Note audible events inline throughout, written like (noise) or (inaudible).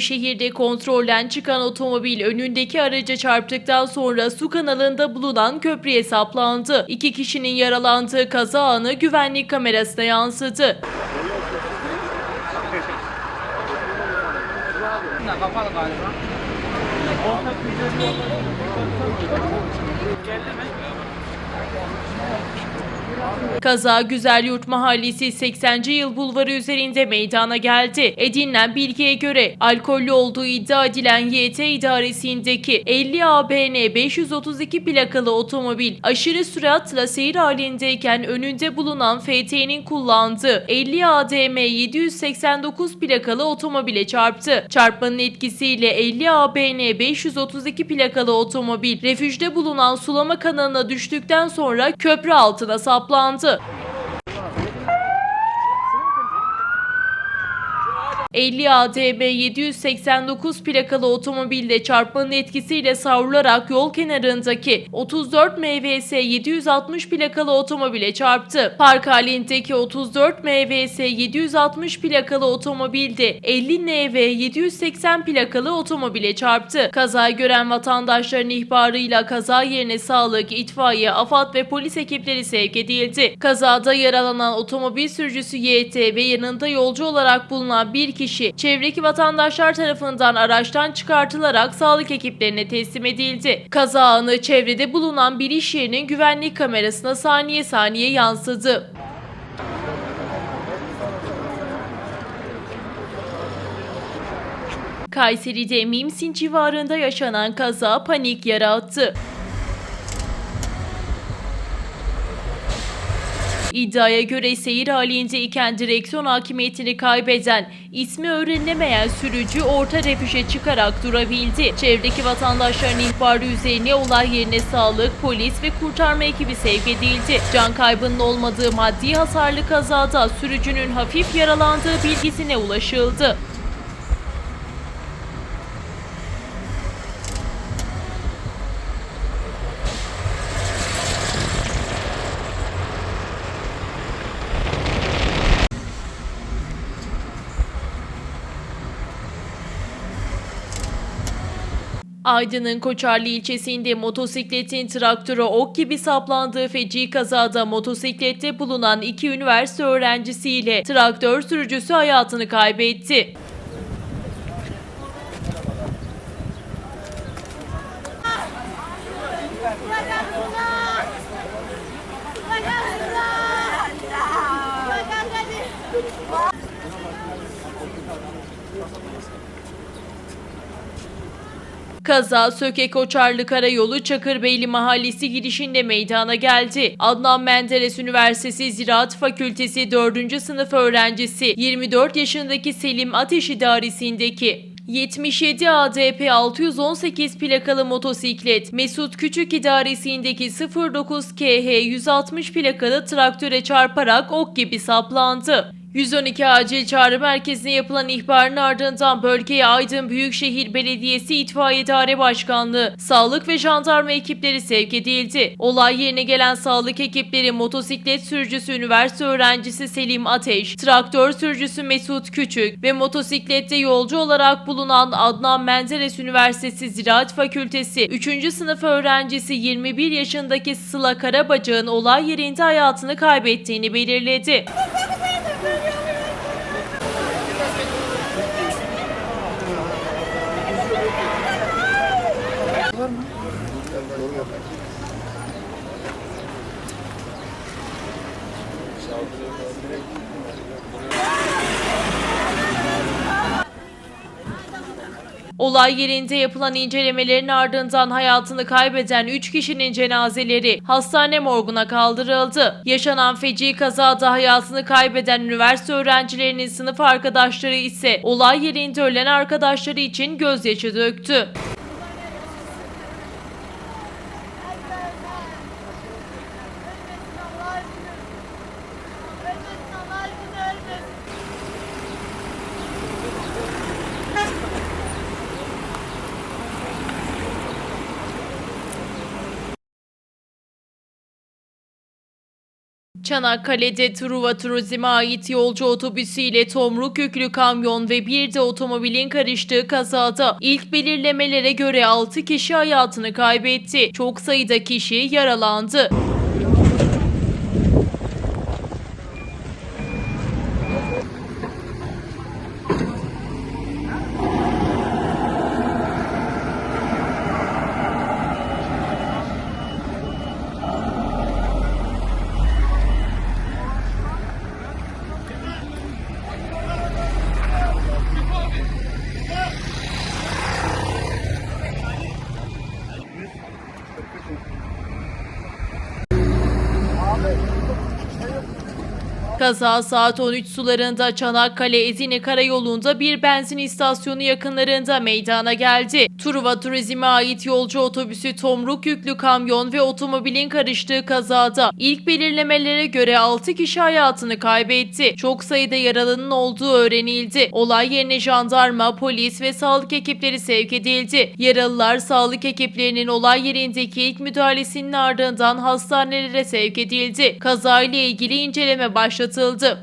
Nevşehir'de kontrolden çıkan otomobil önündeki araca çarptıktan sonra su kanalında bulunan köprüye saplandı. İki kişinin yaralandığı kaza anı güvenlik kamerasına yansıdı. kapalı (laughs) galiba. Kaza Güzelyurt Mahallesi 80. Yıl Bulvarı üzerinde meydana geldi. Edinilen bilgiye göre alkollü olduğu iddia edilen YT idaresindeki 50 ABN 532 plakalı otomobil aşırı süratla seyir halindeyken önünde bulunan FT'nin kullandığı 50 ADM 789 plakalı otomobile çarptı. Çarpmanın etkisiyle 50 ABN 532 plakalı otomobil refüjde bulunan sulama kanalına düştükten sonra köprü altına saplandı. 双子。50 ADB 789 plakalı otomobilde çarpmanın etkisiyle savrularak yol kenarındaki 34 MVS 760 plakalı otomobile çarptı. Park halindeki 34 MVS 760 plakalı otomobilde 50 NV 780 plakalı otomobile çarptı. Kazayı gören vatandaşların ihbarıyla kaza yerine sağlık, itfaiye, AFAD ve polis ekipleri sevk edildi. Kazada yaralanan otomobil sürücüsü YT ve yanında yolcu olarak bulunan bir kişi çevredeki vatandaşlar tarafından araçtan çıkartılarak sağlık ekiplerine teslim edildi. Kaza anı çevrede bulunan bir iş yerinin güvenlik kamerasına saniye saniye yansıdı. Kayseri'de Mimsin civarında yaşanan kaza panik yarattı. İddiaya göre seyir halindeyken direksiyon hakimiyetini kaybeden, ismi öğrenilemeyen sürücü orta refüje çıkarak durabildi. Çevredeki vatandaşların ihbarı üzerine olay yerine sağlık, polis ve kurtarma ekibi sevk edildi. Can kaybının olmadığı maddi hasarlı kazada sürücünün hafif yaralandığı bilgisine ulaşıldı. Aydın'ın Koçarlı ilçesinde motosikletin traktöre ok gibi saplandığı feci kazada motosiklette bulunan iki üniversite öğrencisiyle traktör sürücüsü hayatını kaybetti. Kaza Söke Koçarlı Karayolu Çakırbeyli Mahallesi girişinde meydana geldi. Adnan Menderes Üniversitesi Ziraat Fakültesi 4. sınıf öğrencisi 24 yaşındaki Selim Ateş İdaresi'ndeki 77 ADP 618 plakalı motosiklet Mesut Küçük idaresindeki 09 KH 160 plakalı traktöre çarparak ok gibi saplandı. 112 acil çağrı merkezine yapılan ihbarın ardından bölgeye Aydın Büyükşehir Belediyesi İtfaiye İdare Başkanlığı, sağlık ve jandarma ekipleri sevk edildi. Olay yerine gelen sağlık ekipleri motosiklet sürücüsü üniversite öğrencisi Selim Ateş, traktör sürücüsü Mesut Küçük ve motosiklette yolcu olarak bulunan Adnan Menderes Üniversitesi Ziraat Fakültesi 3. sınıf öğrencisi 21 yaşındaki Sıla Karabacak'ın olay yerinde hayatını kaybettiğini belirledi. Olay yerinde yapılan incelemelerin ardından hayatını kaybeden 3 kişinin cenazeleri hastane morguna kaldırıldı. Yaşanan feci kazada hayatını kaybeden üniversite öğrencilerinin sınıf arkadaşları ise olay yerinde ölen arkadaşları için gözyaşı döktü. Çanakkale'de Truva Turizm'e ait yolcu otobüsüyle tomruk yüklü kamyon ve bir de otomobilin karıştığı kazada ilk belirlemelere göre 6 kişi hayatını kaybetti. Çok sayıda kişi yaralandı. Kaza saat 13 sularında Çanakkale Ezine Karayolu'nda bir benzin istasyonu yakınlarında meydana geldi. Truva Turizm'e ait yolcu otobüsü tomruk yüklü kamyon ve otomobilin karıştığı kazada ilk belirlemelere göre 6 kişi hayatını kaybetti. Çok sayıda yaralının olduğu öğrenildi. Olay yerine jandarma, polis ve sağlık ekipleri sevk edildi. Yaralılar sağlık ekiplerinin olay yerindeki ilk müdahalesinin ardından hastanelere sevk edildi. Kazayla ilgili inceleme başlatıldı.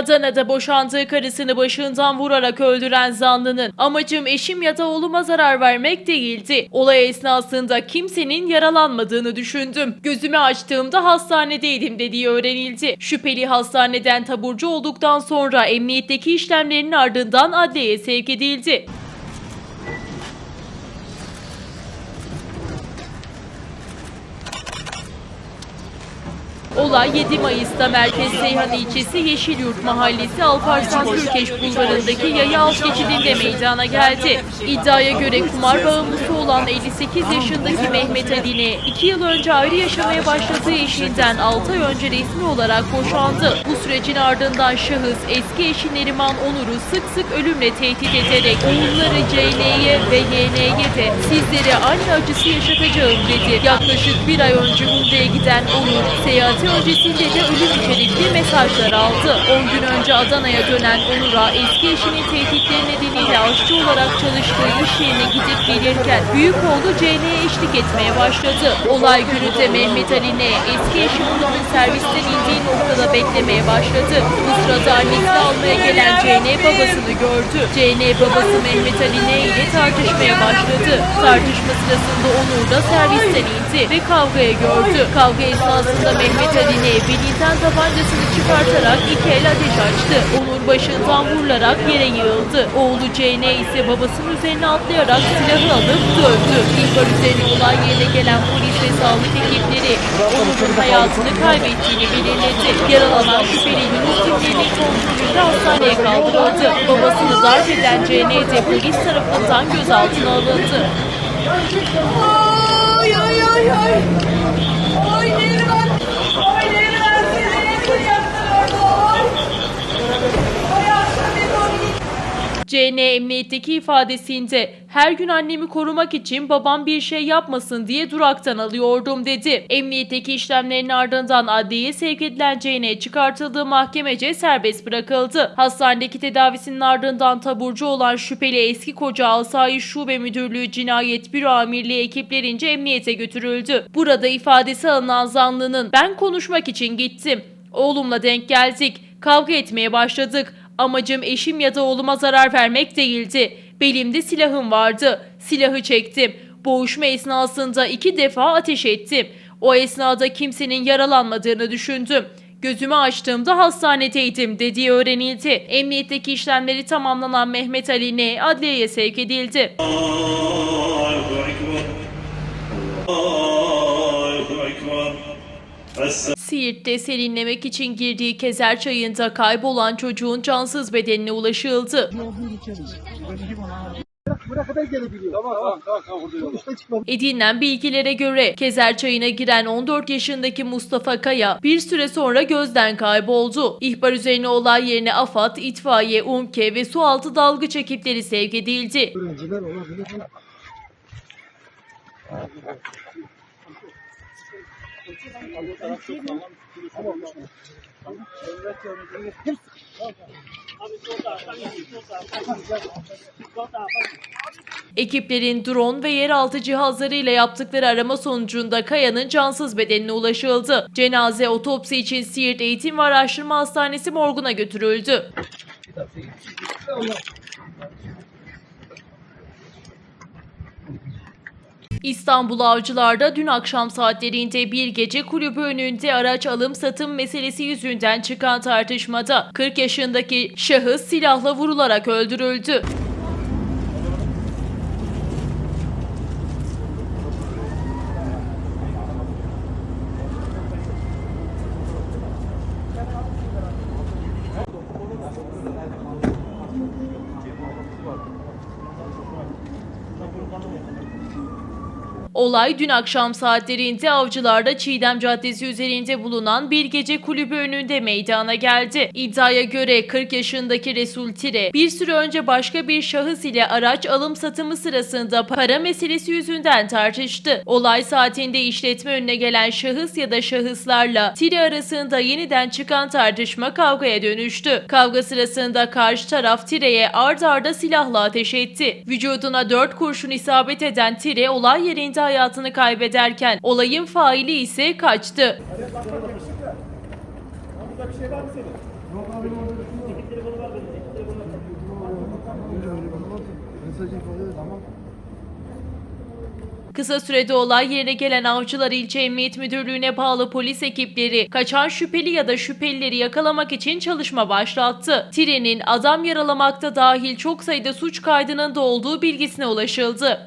Adana'da boşandığı karısını başından vurarak öldüren zanlının amacım eşim ya da oğluma zarar vermek değildi. Olay esnasında kimsenin yaralanmadığını düşündüm. Gözümü açtığımda hastanedeydim dediği öğrenildi. Şüpheli hastaneden taburcu olduktan sonra emniyetteki işlemlerin ardından adliyeye sevk edildi. Olay 7 Mayıs'ta Merkez Seyhan ilçesi Yeşilyurt Mahallesi Alparslan Türkeş Bulvarı'ndaki yaya alt geçidinde meydana geldi. İddiaya göre kumar bağımlısı olan 58 yaşındaki Mehmet Ali'ne 2 yıl önce ayrı yaşamaya başladığı eşinden 6 ay önce resmi olarak boşandı. Bu sürecin ardından şahıs eski eşi Neriman Onur'u sık sık ölümle tehdit ederek oğulları CL'ye ve YN'ye de sizlere aynı acısı yaşatacağım dedi. Yaklaşık bir ay önce Umre'ye giden Onur seyahati öncesinde de ölüm içerikli mesajlar aldı. 10 gün önce Adana'ya dönen Onur'a eski eşinin tehditleri nedeniyle aşçı olarak çalıştığı iş yerine gidip gelirken büyük oğlu CN'ye eşlik etmeye başladı. Olay günü de Mehmet Ali N. eski eşi Onur'un servisten indiği noktada beklemeye başladı. Bu sırada annesini almaya gelen CN babasını gördü. CN babası Mehmet Ali N. ile tartışmaya başladı. Tartışma sırasında Onur da servisten indi ve kavgaya gördü. Kavga esnasında Mehmet Ali N. belinden tabancasını çıkartarak iki el ateş açtı. Onur başından vurularak yere yığıldı. Oğlu CN ise babasının üzerine atlayarak silahı alıp dövdü. İhbar üzerine olay yerine gelen polis ve sağlık ekipleri Onur'un hayatını kaybettiğini belirledi. Yaralanan şüpheli Yunus kimliğinin kontrolünde hastaneye kaldırıldı. Babasını darp eden CN de polis tarafından gözaltına alındı. Ay ay ay. Ay Neriman. Ay Neriman seni nasıl yaptılar ay. Ay aşkım bir dön CN emniyetteki ifadesinde her gün annemi korumak için babam bir şey yapmasın diye duraktan alıyordum dedi. Emniyetteki işlemlerin ardından adliyeye sevk edilen CN çıkartıldığı mahkemece serbest bırakıldı. Hastanedeki tedavisinin ardından taburcu olan şüpheli eski koca Asayiş Şube Müdürlüğü Cinayet Büro Amirliği ekiplerince emniyete götürüldü. Burada ifadesi alınan zanlının ben konuşmak için gittim. Oğlumla denk geldik. Kavga etmeye başladık. Amacım eşim ya da oğluma zarar vermek değildi. Belimde silahım vardı. Silahı çektim. Boğuşma esnasında iki defa ateş ettim. O esnada kimsenin yaralanmadığını düşündüm. Gözümü açtığımda hastanedeydim dediği öğrenildi. Emniyetteki işlemleri tamamlanan Mehmet Ali N. adliyeye sevk edildi. Allahu Ekber. Siirt'te serinlemek için girdiği Kezer Çayı'nda kaybolan çocuğun cansız bedenine ulaşıldı. Buraya. Edinilen bilgilere göre Kezer Çayı'na giren 14 yaşındaki Mustafa Kaya bir süre sonra gözden kayboldu. İhbar üzerine olay yerine AFAD, itfaiye, UMKE ve sualtı dalgıç ekipleri sevk edildi. Ekiplerin drone ve yeraltı cihazlarıyla yaptıkları arama sonucunda Kaya'nın cansız bedenine ulaşıldı. Cenaze otopsi için Siirt Eğitim ve Araştırma Hastanesi morguna götürüldü. İstanbul Avcılar'da dün akşam saatlerinde bir gece kulübü önünde araç alım satım meselesi yüzünden çıkan tartışmada 40 yaşındaki şahıs silahla vurularak öldürüldü. Olay dün akşam saatlerinde Avcılar'da Çiğdem Caddesi üzerinde bulunan bir gece kulübü önünde meydana geldi. İddiaya göre 40 yaşındaki Resul Tire bir süre önce başka bir şahıs ile araç alım satımı sırasında para meselesi yüzünden tartıştı. Olay saatinde işletme önüne gelen şahıs ya da şahıslarla Tire arasında yeniden çıkan tartışma kavgaya dönüştü. Kavga sırasında karşı taraf Tire'ye ard arda silahla ateş etti. Vücuduna 4 kurşun isabet eden Tire olay yerinde hayatını kaybederken olayın faili ise kaçtı. Kısa sürede olay yerine gelen Avcılar İlçe Emniyet Müdürlüğü'ne bağlı polis ekipleri kaçan şüpheli ya da şüphelileri yakalamak için çalışma başlattı. Tire'nin adam yaralamakta dahil çok sayıda suç kaydının da olduğu bilgisine ulaşıldı.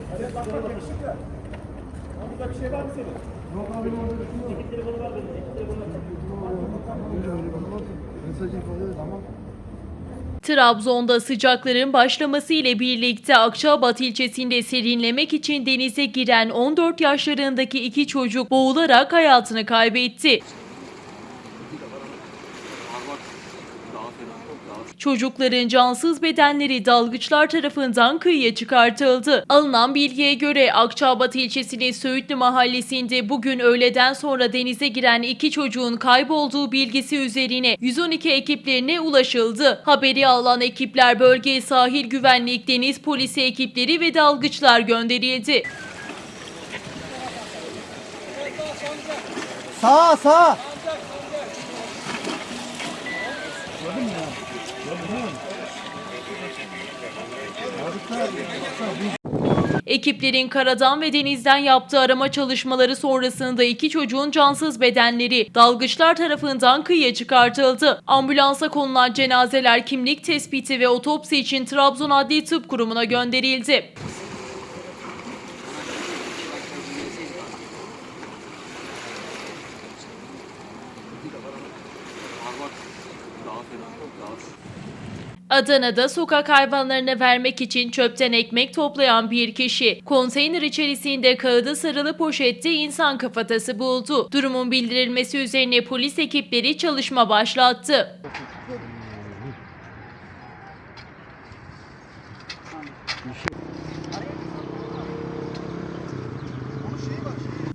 Mesajı ifade tamam. Trabzon'da sıcakların başlaması ile birlikte Akçabat ilçesinde serinlemek için denize giren 14 yaşlarındaki iki çocuk boğularak hayatını kaybetti. Çocukların cansız bedenleri dalgıçlar tarafından kıyıya çıkartıldı. Alınan bilgiye göre Akçabat ilçesinin Söğütlü mahallesinde bugün öğleden sonra denize giren iki çocuğun kaybolduğu bilgisi üzerine 112 ekiplerine ulaşıldı. Haberi alan ekipler bölgeye sahil güvenlik, deniz polisi ekipleri ve dalgıçlar gönderildi. Sağa sağa. Ekiplerin karadan ve denizden yaptığı arama çalışmaları sonrasında iki çocuğun cansız bedenleri dalgıçlar tarafından kıyıya çıkartıldı. Ambulansa konulan cenazeler kimlik tespiti ve otopsi için Trabzon Adli Tıp Kurumu'na gönderildi. Adana'da sokak hayvanlarına vermek için çöpten ekmek toplayan bir kişi konteyner içerisinde kağıda sarılı poşette insan kafatası buldu. Durumun bildirilmesi üzerine polis ekipleri çalışma başlattı.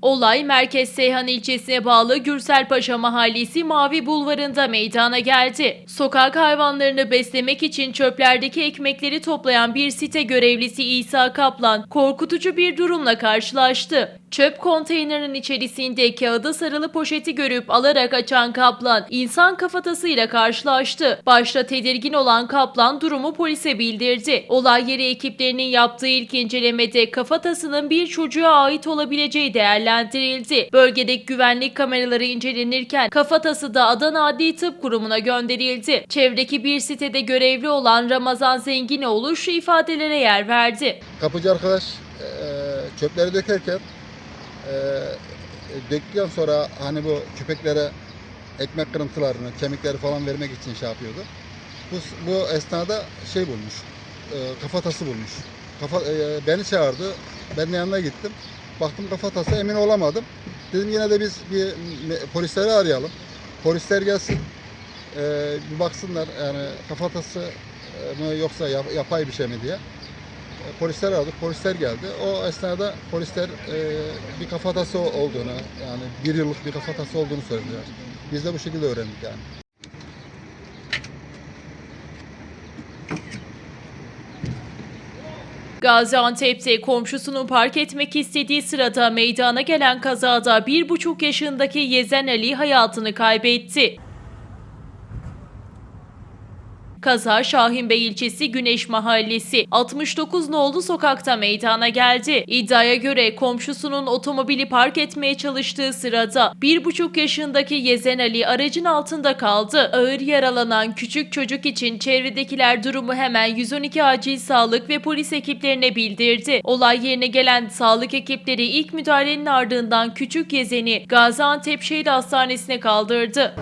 Olay Merkez Seyhan ilçesine bağlı Gürselpaşa Mahallesi Mavi Bulvarı'nda meydana geldi. Sokak hayvanlarını beslemek için çöplerdeki ekmekleri toplayan bir site görevlisi İsa Kaplan korkutucu bir durumla karşılaştı. Çöp konteynerinin içerisinde kağıda sarılı poşeti görüp alarak açan Kaplan insan kafatasıyla karşılaştı. Başta tedirgin olan Kaplan durumu polise bildirdi. Olay yeri ekiplerinin yaptığı ilk incelemede kafatasının bir çocuğa ait olabileceği değerlendirildi. Bölgedeki güvenlik kameraları incelenirken kafatası da Adana Adli Tıp Kurumu'na gönderildi. Çevredeki bir sitede görevli olan Ramazan Zenginoğlu şu ifadelere yer verdi. kapıcı arkadaş çöpleri dökerken döktükten sonra hani bu köpeklere ekmek kırıntılarını, kemikleri falan vermek için şey yapıyordu. Bu, bu esnada şey bulmuş, eee, kafatası bulmuş. kafa, e, beni çağırdı. Ben de yanına gittim. Baktım kafatası emin olamadım. Dedim yine de biz bir polisleri arayalım. Polisler gelsin. e, bir baksınlar yani kafatası e, mı yoksa yap- yapay bir şey mi diye. E, Polisler aradık, polisler geldi. O esnada polisler e, bir kafatası olduğunu, yani bir yıllık bir kafatası olduğunu söylediler. Biz de bu şekilde öğrendik yani. Gaziantep'te komşusunun park etmek istediği sırada meydana gelen kazada bir buçuk yaşındaki Yezen Ali hayatını kaybetti. Kaza Şahinbey ilçesi Güneş Mahallesi 69 nolu sokakta meydana geldi. İddiaya göre komşusunun otomobili park etmeye çalıştığı sırada 1,5 yaşındaki Yezen Ali aracın altında kaldı. Ağır yaralanan küçük çocuk için çevredekiler durumu hemen 112 acil sağlık ve polis ekiplerine bildirdi. Olay yerine gelen sağlık ekipleri ilk müdahalenin ardından küçük Yezen'i Gaziantep Şehir Hastanesi'ne kaldırdı.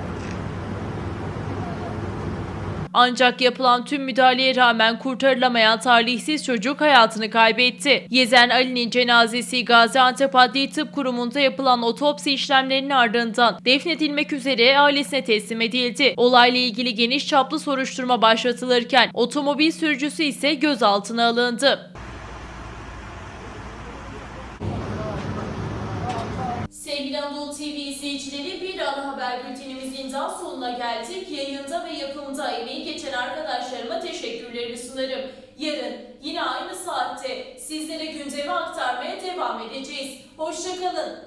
Ancak yapılan tüm müdahaleye rağmen kurtarılamayan talihsiz çocuk hayatını kaybetti. Yezen Ali'nin cenazesi Gaziantep Adli Tıp Kurumu'nda yapılan otopsi işlemlerinin ardından defnedilmek üzere ailesine teslim edildi. Olayla ilgili geniş çaplı soruşturma başlatılırken otomobil sürücüsü ise gözaltına alındı. Sevgili Anadolu TV izleyicileri bir ana haber bültenimizin daha sonuna geldik. Yayında ve yapımda emeği geçen arkadaşlarıma teşekkürlerimi sunarım. Yarın yine aynı saatte sizlere gündemi aktarmaya devam edeceğiz. Hoşçakalın.